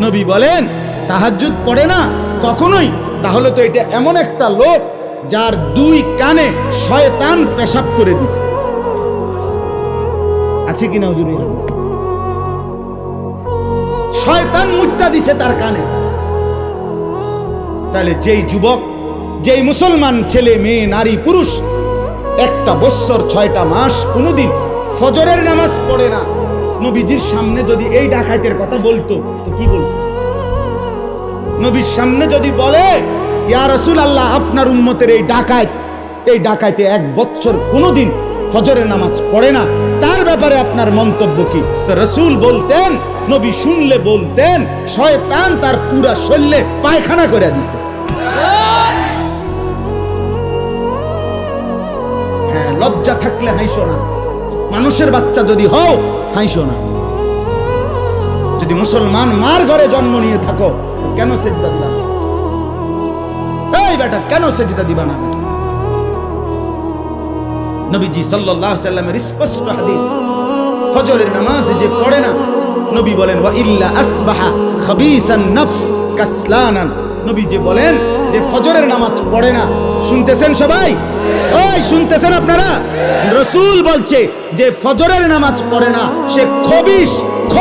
নবী বলেন, তাহাজ্জুদ পড়ে না কখনোই? তাহলে তো এটা এমন একটা লোক যার দুই কানে শয়তান পেশাব করে দিছে। আছে কিনা হুজুর শয়তান মুদ্রা দিছে তার কানে। তাহলে যেই যুবক, যেই মুসলমান ছেলে, মেয়ে, নারী, পুরুষ, একটা বৎসর ছয়টা মাস কোনোদিন ফজরের নামাজ পড়ে না। নবীজির সামনে যদি এই ডাকাইতের কথা বলতো, তো কি বলতো? নবীর সামনে যদি বলে, ইয়া রসুল আল্লাহ আপনার উম্মতের এই ডাকাত এই ডাকাইতে এক বছর কোনোদিন ফজরের নামাজ পড়ে না। তার ব্যাপারে আপনার মন্তব্য কি? তো রসুল বলতেন, নবী শুনলে বলতেন, শয়তান তার পুরা শরীরে পায়খানা করে দিছে। হ্যাঁ লজ্জা থাকলে হাইসো না। মানুষের বাচ্চা যদি হও হাইসো না যদি মুসলমান মার ঘরে জন্ম নিয়ে থাকো, কেন সেজদা দিবা এই বেটা, কেন সেজদা দিবা না? নবীজি সাল্লাল্লাহু আলাইহি সাল্লামের স্পষ্ট হাদিস, ফজরের নামাজ যে পড়ে না, নবী বলেন, ওয়া ইল্লা আসবাহা খাবিসান নফস কাসলানান। নবী যে বলেন যে, ফজরের পড়ে না। শুনতেছেন সবাই? ওই, শুনতেছেন আপনারা? রসুল বলছে যে ফজরের নামাজ পড়ে না, সে খবিস খবি